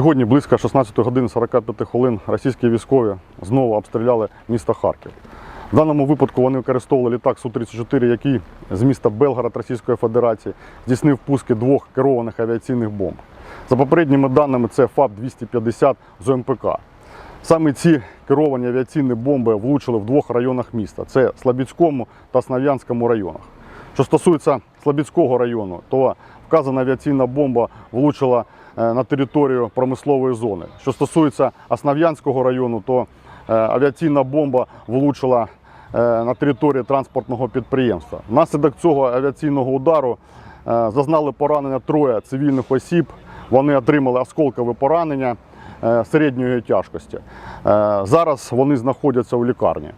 Сьогодні близько 16 годин 45 хвилин російські військові знову обстріляли місто Харків. В даному випадку вони використовували літак Су-34, який з міста Белгород Російської Федерації здійснив пуски двох керованих авіаційних бомб. За попередніми даними, це ФАП-250 з ОМПК. Саме ці керовані авіаційні бомби влучили в двох районах міста: це Слобідському та Снав'янському районах. Що стосується Слобідського району, то вказана авіаційна бомба влучила е, на територію промислової зони. Що стосується Основ'янського району, то е, авіаційна бомба влучила е, на території транспортного підприємства. Внаслідок цього авіаційного удару зазнали поранення троє цивільних осіб. Вони отримали осколкове поранення середньої тяжкості. Зараз вони знаходяться у лікарні.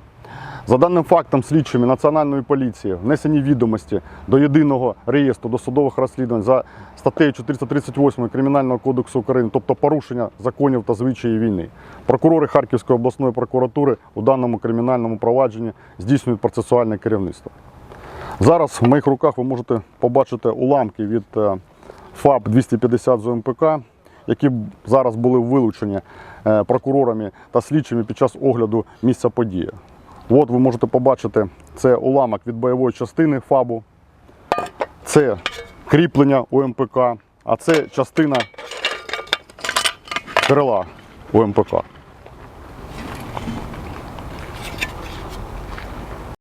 За даним фактом, слідчими Національної поліції внесені відомості до єдиного реєстру досудових розслідувань за статтею 438 Кримінального кодексу України, тобто порушення законів та звичаїв війни. Прокурори Харківської обласної прокуратури у даному кримінальному провадженні здійснюють процесуальне керівництво. Зараз в моїх руках ви можете побачити уламки від е, ФАП 250 з ОМПК, які зараз були вилучені е, прокурорами та слідчими під час огляду місця події. От ви можете побачити, це уламок від бойової частини ФАБу, це кріплення УМПК, а це частина крила УМПК.